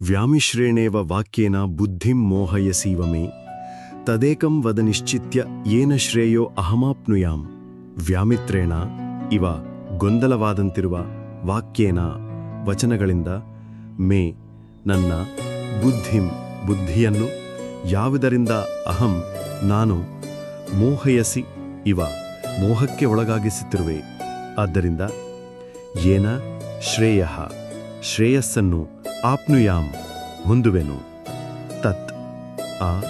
ವ್ಯಾಮಿಶ್ರೇಣೇವ ವಾಕ್ಯೇನ ಬುದ್ಧಿಂ ಮೋಹಯಸೀವ ಮೇ ತದೇಕಂ ವದ ನಿಶ್ಚಿತ್ಯ ಏನ ಶ್ರೇಯೋ ಅಹಮಾಪ್ನುಯಾಂ. ವ್ಯಾಮಿತ್ರೇಣ, ಇವ ಗೊಂದಲವಾದಂತಿರುವ ವಾಕ್ಯೇನ ವಚನಗಳಿಂದ, ಮೇ, ನನ್ನ ಬುದ್ಧಿಂ ಬುದ್ಧಿಯನ್ನು ಯಾವುದರಿಂದ ಅಹಂ ನಾನು ಮೋಹಯಸಿ ಇವ ಮೋಹಕ್ಕೆ ಒಳಗಾಗಿಸುತ್ತಿರುವೆ ಆದ್ದರಿಂದ ಏನ ಶ್ರೇಯ, ಶ್ರೇಯಸ್ಸನ್ನು ಆಪ್ನುಯಾಂ ಹೊಂದುವೆನು. ತತ್. ಆ,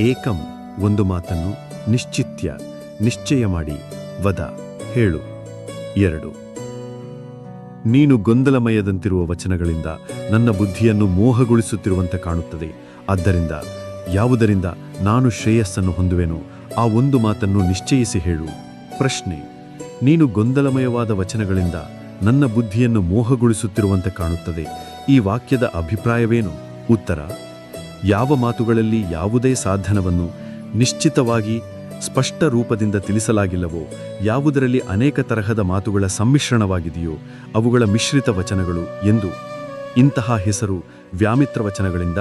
ಏಕಂ ಒಂದು ಮಾತನ್ನು ನಿಶ್ಚಿತ್ಯ ನಿಶ್ಚಯ ಮಾಡಿ ವದ, ಹೇಳು. ಎರಡು. ನೀನು ಗೊಂದಲಮಯದಂತಿರುವ ವಚನಗಳಿಂದ ನನ್ನ ಬುದ್ಧಿಯನ್ನು ಮೋಹಗೊಳಿಸುತ್ತಿರುವಂತೆ ಕಾಣುತ್ತದೆ. ಆದ್ದರಿಂದ ಯಾವುದರಿಂದ ನಾನು ಶ್ರೇಯಸ್ಸನ್ನು ಹೊಂದುವೆನು ಆ ಒಂದು ಮಾತನ್ನು ನಿಶ್ಚಯಿಸಿ ಹೇಳು. ಪ್ರಶ್ನೆ. ನೀನು ಗೊಂದಲಮಯವಾದ ವಚನಗಳಿಂದ ನನ್ನ ಬುದ್ಧಿಯನ್ನು ಮೋಹಗೊಳಿಸುತ್ತಿರುವಂತೆ ಕಾಣುತ್ತದೆ. ಈ ವಾಕ್ಯದ ಅಭಿಪ್ರಾಯವೇನು? ಉತ್ತರ, ಯಾವ ಮಾತುಗಳಲ್ಲಿ ಯಾವುದೇ ಸಾಧನವನ್ನು ನಿಶ್ಚಿತವಾಗಿ ಸ್ಪಷ್ಟ ರೂಪದಿಂದ ತಿಳಿಸಲಾಗಿಲ್ಲವೋ, ಯಾವುದರಲ್ಲಿ ಅನೇಕ ತರಹದ ಮಾತುಗಳ ಸಮ್ಮಿಶ್ರಣವಾಗಿದೆಯೋ, ಅವುಗಳ ಮಿಶ್ರಿತ ವಚನಗಳು ಎಂದು. ಇಂತಹ ಹೆಸರು ವ್ಯಾಮಿತ್ರ ವಚನಗಳಿಂದ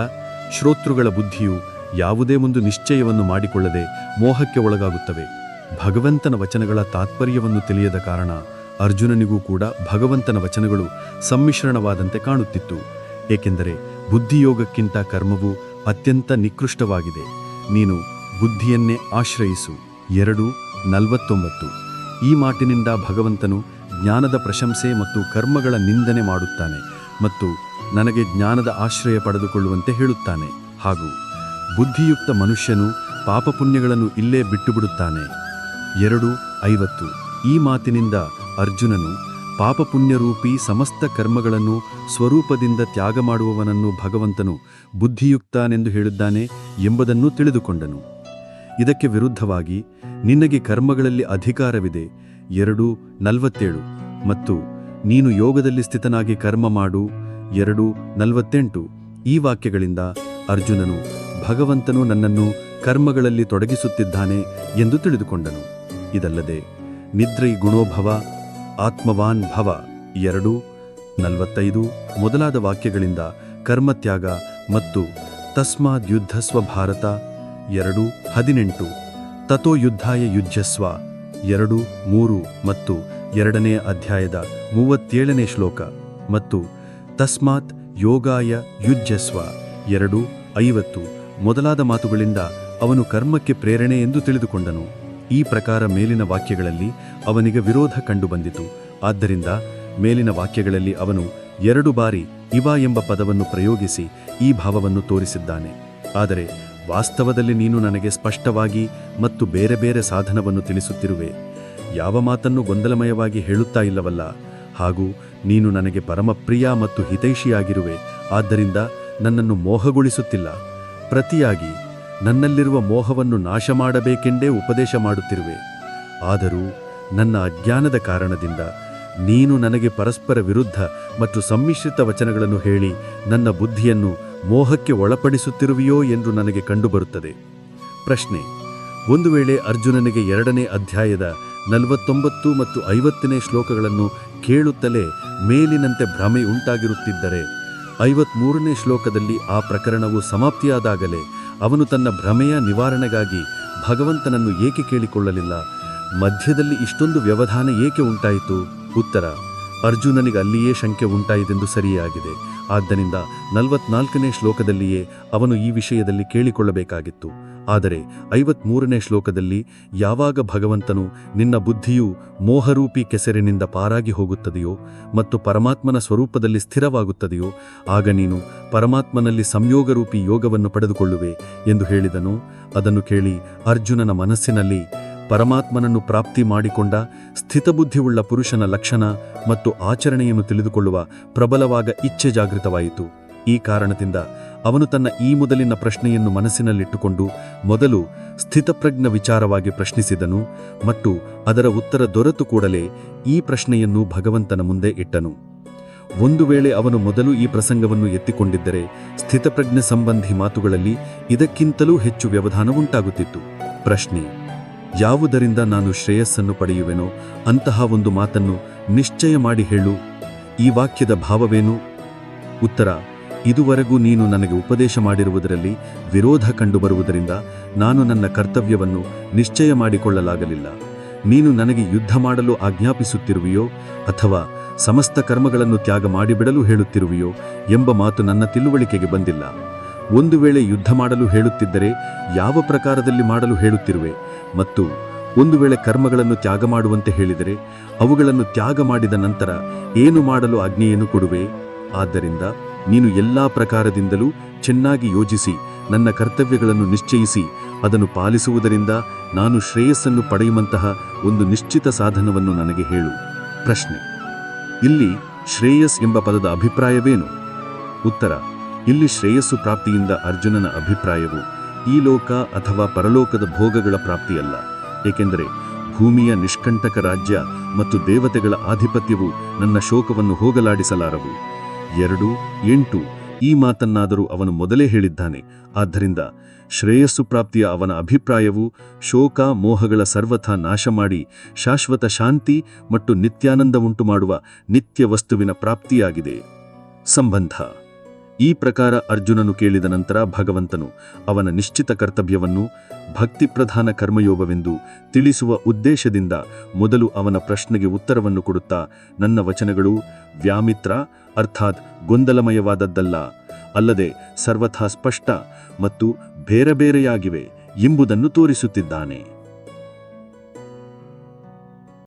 ಶ್ರೋತೃಗಳ ಬುದ್ಧಿಯು ಯಾವುದೇ ಒಂದು ನಿಶ್ಚಯವನ್ನು ಮಾಡಿಕೊಳ್ಳದೆ ಮೋಹಕ್ಕೆ ಒಳಗಾಗುತ್ತವೆ. ಭಗವಂತನ ವಚನಗಳ ತಾತ್ಪರ್ಯವನ್ನು ತಿಳಿಯದ ಕಾರಣ ಅರ್ಜುನನಿಗೂ ಕೂಡ ಭಗವಂತನ ವಚನಗಳು ಸಮ್ಮಿಶ್ರಣವಾದಂತೆ ಕಾಣುತ್ತಿತ್ತು. ಏಕೆಂದರೆ ಬುದ್ಧಿಯೋಗಕ್ಕಿಂತ ಕರ್ಮವು ಅತ್ಯಂತ ನಿಕೃಷ್ಟವಾಗಿದೆ. ನೀನು ಬುದ್ಧಿಯನ್ನೇ ಆಶ್ರಯಿಸು. ಎರಡು, ನಲವತ್ತೊಂಬತ್ತು. ಈ ಮಾತಿನಿಂದ ಭಗವಂತನು ಜ್ಞಾನದ ಪ್ರಶಂಸೆ ಮತ್ತು ಕರ್ಮಗಳ ನಿಂದನೆ ಮಾಡುತ್ತಾನೆ ಮತ್ತು ನನಗೆ ಜ್ಞಾನದ ಆಶ್ರಯ ಪಡೆದುಕೊಳ್ಳುವಂತೆ ಹೇಳುತ್ತಾನೆ. ಹಾಗೂ ಬುದ್ಧಿಯುಕ್ತ ಮನುಷ್ಯನು ಪಾಪಪುಣ್ಯಗಳನ್ನು ಇಲ್ಲೇ ಬಿಟ್ಟುಬಿಡುತ್ತಾನೆ. ಎರಡು, ಐವತ್ತು. ಈ ಮಾತಿನಿಂದ ಅರ್ಜುನನು ಪಾಪಪುಣ್ಯರೂಪಿ ಸಮಸ್ತ ಕರ್ಮಗಳನ್ನು ಸ್ವರೂಪದಿಂದ ತ್ಯಾಗ ಮಾಡುವವನನ್ನು ಭಗವಂತನು ಬುದ್ಧಿಯುಕ್ತನೆಂದು ಹೇಳಿದ್ದಾನೆ ಎಂಬುದನ್ನು ತಿಳಿದುಕೊಂಡನು. ಇದಕ್ಕೆ ವಿರುದ್ಧವಾಗಿ ನಿನಗೆ ಕರ್ಮಗಳಲ್ಲಿ ಅಧಿಕಾರವಿದೆ. ಎರಡು, ನಲವತ್ತೇಳು. ಮತ್ತು ನೀನು ಯೋಗದಲ್ಲಿ ಸ್ಥಿತನಾಗಿ ಕರ್ಮ ಮಾಡು. ಎರಡು, ನಲವತ್ತೆಂಟು. ಈ ವಾಕ್ಯಗಳಿಂದ ಅರ್ಜುನನು ಭಗವಂತನು ನನ್ನನ್ನು ಕರ್ಮಗಳಲ್ಲಿ ತೊಡಗಿಸುತ್ತಿದ್ದಾನೆ ಎಂದು ತಿಳಿದುಕೊಂಡನು. ಇದಲ್ಲದೆ ನಿದ್ರೈ ಗುಣೋಭವ ಆತ್ಮವಾನ್ ಭವ. ಎರಡು, ನಲವತ್ತೈದು, ಮೊದಲಾದ ವಾಕ್ಯಗಳಿಂದ ಕರ್ಮತ್ಯಾಗ ಮತ್ತು ತಸ್ಮಾದ್ ಯುದ್ಧಸ್ವ ಭಾರತ ಎರಡು, ಹದಿನೆಂಟು ತಥೋ ಯುದ್ಧಾಯ ಯುಜ್ಯಸ್ವ. ಎರಡು, ಮೂರು ಮತ್ತು ಎರಡನೇ ಅಧ್ಯಾಯದ ಮೂವತ್ತೇಳನೇ ಶ್ಲೋಕ ಮತ್ತು ತಸ್ಮಾತ್ ಯೋಗಾಯ ಯುಜ್ಯಸ್ವ. ಎರಡು, ಐವತ್ತು, ಮೊದಲಾದ ಮಾತುಗಳಿಂದ ಅವನು ಕರ್ಮಕ್ಕೆ ಪ್ರೇರಣೆ ಎಂದು ತಿಳಿದುಕೊಂಡನು. ಈ ಪ್ರಕಾರ ಮೇಲಿನ ವಾಕ್ಯಗಳಲ್ಲಿ ಅವನಿಗೆ ವಿರೋಧ ಕಂಡುಬಂದಿತು. ಆದ್ದರಿಂದ ಮೇಲಿನ ವಾಕ್ಯಗಳಲ್ಲಿ ಅವನು ಎರಡು ಬಾರಿ ಇವ ಎಂಬ ಪದವನ್ನು ಪ್ರಯೋಗಿಸಿ ಈ ಭಾವವನ್ನು ತೋರಿಸಿದ್ದಾನೆ. ಆದರೆ ವಾಸ್ತವದಲ್ಲಿ ನೀನು ನನಗೆ ಸ್ಪಷ್ಟವಾಗಿ ಮತ್ತು ಬೇರೆ ಬೇರೆ ಸಾಧನವನ್ನು ತಿಳಿಸುತ್ತಿರುವೆ. ಯಾವ ಮಾತನ್ನು ಗೊಂದಲಮಯವಾಗಿ ಹೇಳುತ್ತಾ ಇಲ್ಲವಲ್ಲ. ಹಾಗೂ ನೀನು ನನಗೆ ಪರಮಪ್ರಿಯ ಮತ್ತು ಹಿತೈಷಿಯಾಗಿರುವೆ. ಆದ್ದರಿಂದ ನನ್ನನ್ನು ಮೋಹಗೊಳಿಸುತ್ತಿಲ್ಲ. ಪ್ರತಿಯಾಗಿ ನನ್ನಲ್ಲಿರುವ ಮೋಹವನ್ನು ನಾಶ ಮಾಡಬೇಕೆಂದೇ ಉಪದೇಶ ಮಾಡುತ್ತಿರುವೆ. ಆದರೂ ನನ್ನ ಅಜ್ಞಾನದ ಕಾರಣದಿಂದ ನೀನು ನನಗೆ ಪರಸ್ಪರ ವಿರುದ್ಧ ಮತ್ತು ಸಮ್ಮಿಶ್ರಿತ ವಚನಗಳನ್ನು ಹೇಳಿ ನನ್ನ ಬುದ್ಧಿಯನ್ನು ಮೋಹಕ್ಕೆ ಒಳಪಡಿಸುತ್ತಿರುವೆಯೋ ಎಂದು ನನಗೆ ಕಂಡುಬರುತ್ತದೆ. ಪ್ರಶ್ನೆ, ಒಂದು ವೇಳೆ ಅರ್ಜುನನಿಗೆ ಎರಡನೇ ಅಧ್ಯಾಯದ ನಲವತ್ತೊಂಬತ್ತು ಮತ್ತು ಐವತ್ತನೇ ಶ್ಲೋಕಗಳನ್ನು ಕೇಳುತ್ತಲೇ ಮೇಲಿನಂತೆ ಭ್ರಮೆ ಉಂಟಾಗಿರುತ್ತಿದ್ದರೆ ಐವತ್ಮೂರನೇ ಶ್ಲೋಕದಲ್ಲಿ ಆ ಪ್ರಕರಣವು ಸಮಾಪ್ತಿಯಾದಾಗಲೇ ಅವನು ತನ್ನ ಭ್ರಮೆಯ ನಿವಾರಣೆಗಾಗಿ ಭಗವಂತನನ್ನು ಏಕೆ ಕೇಳಿಕೊಳ್ಳಲಿಲ್ಲ? ಮಧ್ಯದಲ್ಲಿ ಇಷ್ಟೊಂದು ವ್ಯವಧಾನ ಏಕೆ ಉಂಟಾಯಿತು? ಉತ್ತರ, ಅರ್ಜುನನಿಗೆ ಅಲ್ಲಿಯೇ ಶಂಕೆ ಉಂಟಾಯಿತೆಂದು ಸರಿಯಾಗಿದೆ. ಆದ್ದರಿಂದ ನಲವತ್ನಾಲ್ಕನೇ ಶ್ಲೋಕದಲ್ಲಿಯೇ ಅವನು ಈ ವಿಷಯದಲ್ಲಿ ಕೇಳಿಕೊಳ್ಳಬೇಕಾಗಿತ್ತು. ಆದರೆ ಐವತ್ಮೂರನೇ ಶ್ಲೋಕದಲ್ಲಿ ಯಾವಾಗ ಭಗವಂತನು ನಿನ್ನ ಬುದ್ಧಿಯು ಮೋಹರೂಪಿ ಕೆಸರಿನಿಂದ ಪಾರಾಗಿ ಹೋಗುತ್ತದೆಯೋ ಮತ್ತು ಪರಮಾತ್ಮನ ಸ್ವರೂಪದಲ್ಲಿ ಸ್ಥಿರವಾಗುತ್ತದೆಯೋ ಆಗ ನೀನು ಪರಮಾತ್ಮನಲ್ಲಿ ಸಂಯೋಗರೂಪಿ ಯೋಗವನ್ನು ಪಡೆದುಕೊಳ್ಳುವೆ ಎಂದು ಹೇಳಿದನು. ಅದನ್ನು ಕೇಳಿ ಅರ್ಜುನನ ಮನಸ್ಸಿನಲ್ಲಿ ಪರಮಾತ್ಮನನ್ನು ಪ್ರಾಪ್ತಿ ಮಾಡಿಕೊಂಡ ಸ್ಥಿತಬುದ್ಧಿವುಳ್ಳ ಪುರುಷನ ಲಕ್ಷಣ ಮತ್ತು ಆಚರಣೆಯನ್ನು ತಿಳಿದುಕೊಳ್ಳುವ ಪ್ರಬಲವಾದ ಇಚ್ಛೆ ಜಾಗೃತವಾಯಿತು. ಈ ಕಾರಣದಿಂದ ಅವನು ತನ್ನ ಈ ಮೊದಲಿನ ಪ್ರಶ್ನೆಯನ್ನು ಮನಸ್ಸಿನಲ್ಲಿಟ್ಟುಕೊಂಡು ಮೊದಲು ಸ್ಥಿತಪ್ರಜ್ಞ ವಿಚಾರವಾಗಿ ಪ್ರಶ್ನಿಸಿದನು ಮತ್ತು ಅದರ ಉತ್ತರ ದೊರೆತು ಕೂಡಲೇ ಈ ಪ್ರಶ್ನೆಯನ್ನು ಭಗವಂತನ ಮುಂದೆ ಇಟ್ಟನು. ಒಂದು ವೇಳೆ ಅವನು ಮೊದಲು ಈ ಪ್ರಸಂಗವನ್ನು ಎತ್ತಿಕೊಂಡಿದ್ದರೆ ಸ್ಥಿತಪ್ರಜ್ಞೆ ಸಂಬಂಧಿ ಮಾತುಗಳಲ್ಲಿ ಇದಕ್ಕಿಂತಲೂ ಹೆಚ್ಚು ವ್ಯವಧಾನ ಉಂಟಾಗುತ್ತಿತ್ತು. ಪ್ರಶ್ನೆ, ಯಾವುದರಿಂದ ನಾನು ಶ್ರೇಯಸ್ಸನ್ನು ಪಡೆಯುವೆನೋ ಅಂತಹ ಒಂದು ಮಾತನ್ನು ನಿಶ್ಚಯ ಮಾಡಿ ಹೇಳು. ಈ ವಾಕ್ಯದ ಭಾವವೇನು? ಉತ್ತರ ಇದುವರೆಗೂ ನೀನು ನನಗೆ ಉಪದೇಶ ಮಾಡಿರುವುದರಲ್ಲಿ ವಿರೋಧ ಕಂಡುಬರುವುದರಿಂದ ನಾನು ನನ್ನ ಕರ್ತವ್ಯವನ್ನು ನಿಶ್ಚಯ ಮಾಡಿಕೊಳ್ಳಲಾಗಲಿಲ್ಲ. ನೀನು ನನಗೆ ಯುದ್ಧ ಮಾಡಲು ಆಜ್ಞಾಪಿಸುತ್ತಿರುವೆಯೋ ಅಥವಾ ಸಮಸ್ತ ಕರ್ಮಗಳನ್ನು ತ್ಯಾಗ ಮಾಡಿಬಿಡಲು ಹೇಳುತ್ತಿರುವೆಯೋ ಎಂಬ ಮಾತು ನನ್ನ ತಿಳುವಳಿಕೆಗೆ ಬಂದಿಲ್ಲ. ಒಂದು ವೇಳೆ ಯುದ್ಧ ಮಾಡಲು ಹೇಳುತ್ತಿದ್ದರೆ ಯಾವ ಪ್ರಕಾರದಲ್ಲಿ ಮಾಡಲು ಹೇಳುತ್ತಿರುವೆ ಮತ್ತು ಒಂದು ವೇಳೆ ಕರ್ಮಗಳನ್ನು ತ್ಯಾಗ ಮಾಡುವಂತೆ ಹೇಳಿದರೆ ಅವುಗಳನ್ನು ತ್ಯಾಗ ಮಾಡಿದ ನಂತರ ಏನು ಮಾಡಲು ಆಜ್ಞೆಯನ್ನು ಕೊಡುವೆ? ಆದ್ದರಿಂದ ನೀನು ಎಲ್ಲಾ ಪ್ರಕಾರದಿಂದಲೂ ಚೆನ್ನಾಗಿ ಯೋಜಿಸಿ, ನನ್ನ ಕರ್ತವ್ಯಗಳನ್ನು ನಿಶ್ಚಯಿಸಿ, ಅದನ್ನು ಪಾಲಿಸುವುದರಿಂದ ನಾನು ಶ್ರೇಯಸ್ಸನ್ನು ಪಡೆಯುವಂತಹ ಒಂದು ನಿಶ್ಚಿತ ಸಾಧನವನ್ನು ನನಗೆ ಹೇಳು. ಪ್ರಶ್ನೆ. ಇಲ್ಲಿ ಶ್ರೇಯಸ್ ಎಂಬ ಪದದ ಅಭಿಪ್ರಾಯವೇನು? ಉತ್ತರ. ಇಲ್ಲಿ ಶ್ರೇಯಸ್ಸು ಪ್ರಾಪ್ತಿಯಿಂದ ಅರ್ಜುನನ ಅಭಿಪ್ರಾಯವು ಈ ಲೋಕ ಅಥವಾ ಪರಲೋಕದ ಭೋಗಗಳ ಪ್ರಾಪ್ತಿಯಲ್ಲ. ಏಕೆಂದರೆ ಭೂಮಿಯ ನಿಷ್ಕಂಟಕ ರಾಜ್ಯ ಮತ್ತು ದೇವತೆಗಳ ಆಧಿಪತ್ಯವು ನನ್ನ ಶೋಕವನ್ನು ಹೋಗಲಾಡಿಸಲಾರವು. ಎರಡು, ಎಂಟು. ಈ ಮಾತನ್ನಾದರೂ ಅವನು ಮೊದಲೇ ಹೇಳಿದ್ದಾನೆ. ಆದ್ದರಿಂದ ಶ್ರೇಯಸ್ಸು ಪ್ರಾಪ್ತಿಯ ಅವನ ಅಭಿಪ್ರಾಯವು ಶೋಕ, ಮೋಹಗಳ ಸರ್ವಥಾ ನಾಶ ಮಾಡಿ ಶಾಶ್ವತ ಶಾಂತಿ ಮತ್ತು ನಿತ್ಯಾನಂದ ಉಂಟು ಮಾಡುವ ನಿತ್ಯ ವಸ್ತುವಿನ ಪ್ರಾಪ್ತಿಯಾಗಿದೆ. ಸಂಬಂಧ ಈ ಪ್ರಕಾರ ಅರ್ಜುನನು ಕೇಳಿದ ನಂತರ ಭಗವಂತನು ಅವನ ನಿಶ್ಚಿತ ಕರ್ತವ್ಯವನ್ನು ಭಕ್ತಿಪ್ರಧಾನ ಕರ್ಮಯೋಗವೆಂದು ತಿಳಿಸುವ ಉದ್ದೇಶದಿಂದ ಮೊದಲು ಅವನ ಪ್ರಶ್ನೆಗೆ ಉತ್ತರವನ್ನು ಕೊಡುತ್ತಾ, ನನ್ನ ವಚನಗಳು ವ್ಯಾಮಿತ್ರ ಅರ್ಥಾತ್ ಗೊಂದಲಮಯವಾದದ್ದಲ್ಲ, ಅಲ್ಲದೆ ಸರ್ವಥಾ ಸ್ಪಷ್ಟ ಮತ್ತು ಬೇರೆ ಬೇರೆಯಾಗಿವೆ ಎಂಬುದನ್ನು ತೋರಿಸುತ್ತಿದ್ದಾನೆ.